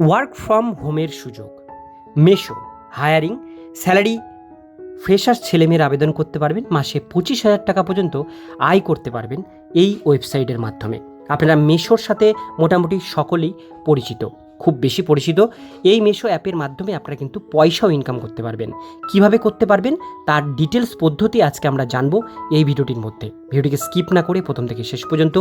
Work from হোমের সুযোগ। মেশো, hiring, salary fresher ছেলেমেয়ের আবেদন করতে পারবেন, মাসে পঁচিশ হাজার টাকা পর্যন্ত আয় করতে পারবেন এই ওয়েবসাইটের মাধ্যমে। আপনারা মেশোর সাথে মোটামুটি সকলেই পরিচিত। খুব বেশি পরিচিত, এই মেশো অ্যাপের মাধ্যমে আপনারা কিন্তু পয়সাও ইনকাম করতে পারবেন। কীভাবে করতে পারবেন? তার ডিটেলস পদ্ধতি আজকে আমরা জানব এই ভিডিওটির মধ্যে। ভিডিওটিকে স্কিপ না করে প্রথম থেকে শেষ পর্যন্ত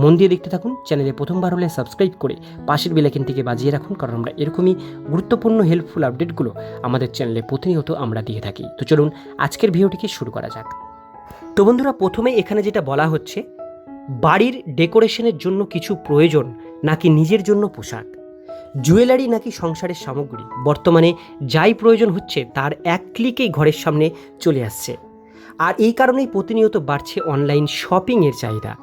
মন দিয়ে দেখতে থাকুন চ্যানেলে প্রথমবার হলে সাবস্ক্রাইব করে পাশের বেলাইকেনটিকে বাজিয়ে রাখুন, কারণ আমরা এরকমই গুরুত্বপূর্ণ হেল্পফুল আপডেটগুলো আমাদের চ্যানেলে প্রতিনিয়ত আমরা দিয়ে থাকি। তো চলুন, আজকের ভিডিওটিকে শুরু করা যাক। তো বন্ধুরা, প্রথমে এখানে যেটা বলা হচ্ছে, বাড়ির ডেকোরেশনের জন্য কিছু প্রয়োজন নাকি নিজের জন্য পোশাক? জুয়েলারি নাকি সংসারের সামগ্রী? বর্তমানে যাই প্রয়োজন হচ্ছে, তার এক ক্লিকেই ঘরের সামনে চলে আসছে। আর এই কারণেই প্রতিনিয়ত বাড়ছে অনলাইন শপিংয়ের চাহিদা।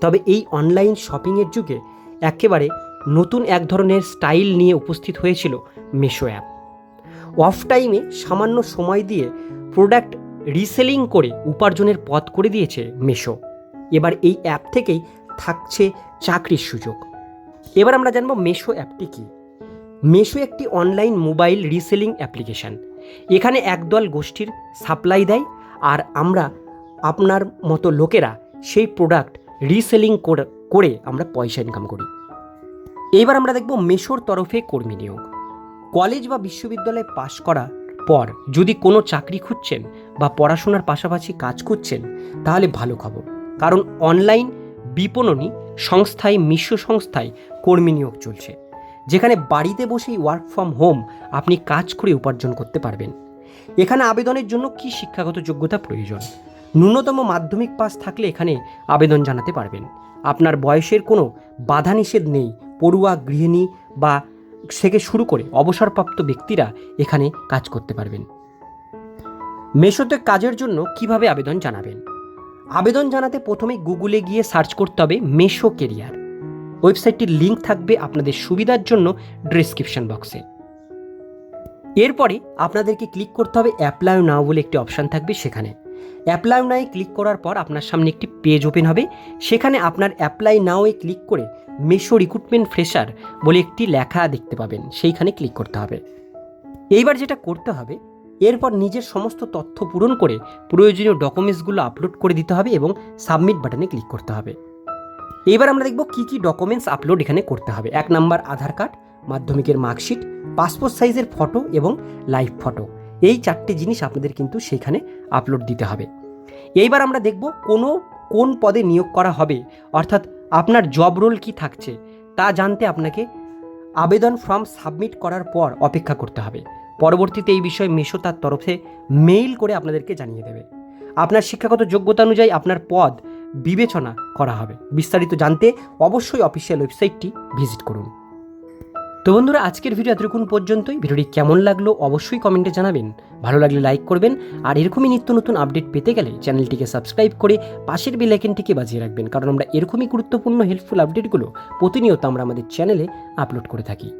তবে এই অনলাইন শপিংয়ের যুগে একেবারে নতুন এক ধরনের স্টাইল নিয়ে উপস্থিত হয়েছিল মেশো অ্যাপ অফ টাইমে সামান্য সময় দিয়ে প্রোডাক্ট রিসেলিং করে উপার্জনের পথ করে দিয়েছে মেশো এবার এই অ্যাপ থেকেই থাকছে চাকরির সুযোগ। এবার আমরা জানব মেশো অ্যাপটি কী? মেশো একটি অনলাইন মোবাইল রিসেলিং অ্যাপ্লিকেশান। এখানে একদল গোষ্ঠীর সাপ্লাই দেয় আর আমরা আপনার মতো লোকেরা সেই প্রোডাক্ট রিসেলিং করে আমরা পয়সা ইনকাম করি। এইবার আমরা দেখব মেশোর তরফে কর্মী নিয়োগ। কলেজ বা বিশ্ববিদ্যালয়ে পাশ করার পর যদি কোনো চাকরি খুঁজছেন বা পড়াশোনার পাশাপাশি কাজ করছেন তাহলে ভালো খবর। কারণ অনলাইন বিপণনী সংস্থায়, মিশ্র সংস্থায় কর্মী নিয়োগ চলছে। যেখানে বাড়িতে বসেই ওয়ার্ক ফ্রম হোম আপনি কাজ করে উপার্জন করতে পারবেন। এখানে আবেদনের জন্য কি শিক্ষাগত যোগ্যতা প্রয়োজন? ন্যূনতম মাধ্যমিক পাস থাকলে এখানে আবেদন জানাতে পারবেন। আপনার বয়সের কোনো বাধা নিষেধ নেই, পড়ুয়া, গৃহিণী বা থেকে শুরু করে অবসরপ্রাপ্ত ব্যক্তিরা এখানে কাজ করতে পারবেন। মেশোতে কাজের জন্য কীভাবে আবেদন জানাবেন? আবেদন জানাতে প্রথমে গুগলে গিয়ে সার্চ করতে হবে মেশো কেরিয়ার ওয়েবসাইটটির লিঙ্ক থাকবে আপনাদের সুবিধার জন্য ডিসক্রিপশন বক্সে এরপরে আপনাদেরকে ক্লিক করতে হবে অ্যাপ্লাই নাও বলে একটি অপশান থাকবে সেখানে। অ্যাপ্লাই নাও ক্লিক করার পর আপনার সামনে একটি পেজ ওপেন হবে। সেখানে আপনার অ্যাপ্লাই নাওয়ে ক্লিক করে মেশো রিক্রুটমেন্ট ফ্রেশার বলে একটি লেখা দেখতে পাবেন। সেইখানে ক্লিক করতে হবে। এইবার যেটা করতে হবে এরপর নিজের সমস্ত তথ্য পূরণ করে প্রয়োজনীয় ডকুমেন্টসগুলো আপলোড করে দিতে হবে এবং সাবমিট বাটনে ক্লিক করতে হবে। এবার আমরা দেখব কি কি ডকুমেন্টস আপলোড এখানে করতে হবে। এক নাম্বার আধার কার্ড, মাধ্যমিকের মার্কশিট পাসপোর্ট সাইজের ফটো এবং লাইভ ফটো এই চারটে জিনিস আপনাদের কিন্তু সেখানে আপলোড দিতে হবে। এইবার আমরা দেখব কোনো, কোন পদে নিয়োগ করা হবে। অর্থাৎ আপনার জব রোল কি থাকছে, তা জানতে আপনাকে আবেদন ফর্ম সাবমিট করার পর অপেক্ষা করতে হবে। পরবর্তীতে এই বিষয়ে মেশো তার তরফে মেইল করে আপনাদেরকে জানিয়ে দেবে। আপনার শিক্ষাগত যোগ্যতা অনুযায়ী আপনার পদ বিবেচনা করা হবে। বিস্তারিত জানতে অবশ্যই অফিসিয়াল ওয়েবসাইটটি ভিজিট করুন। তো বন্ধুরা, আজকের ভিডিও এতটুকুন পর্যন্তই। ভিডিওটি কেমন লাগল অবশ্যই কমেন্টে জানাবেন। ভালো লাগলে লাইক করবেন। আর এরকমই নিত্য নতুন আপডেট পেতে গেলে চ্যানেলটিকে সাবস্ক্রাইব করে পাশের বেল আইকনটিকে বাজিয়ে রাখবেন। কারণ আমরা এরকমই গুরুত্বপূর্ণ হেল্পফুল আপডেটগুলো প্রতিনিয়ত আমরা আমাদের চ্যানেলে আপলোড করে থাকি।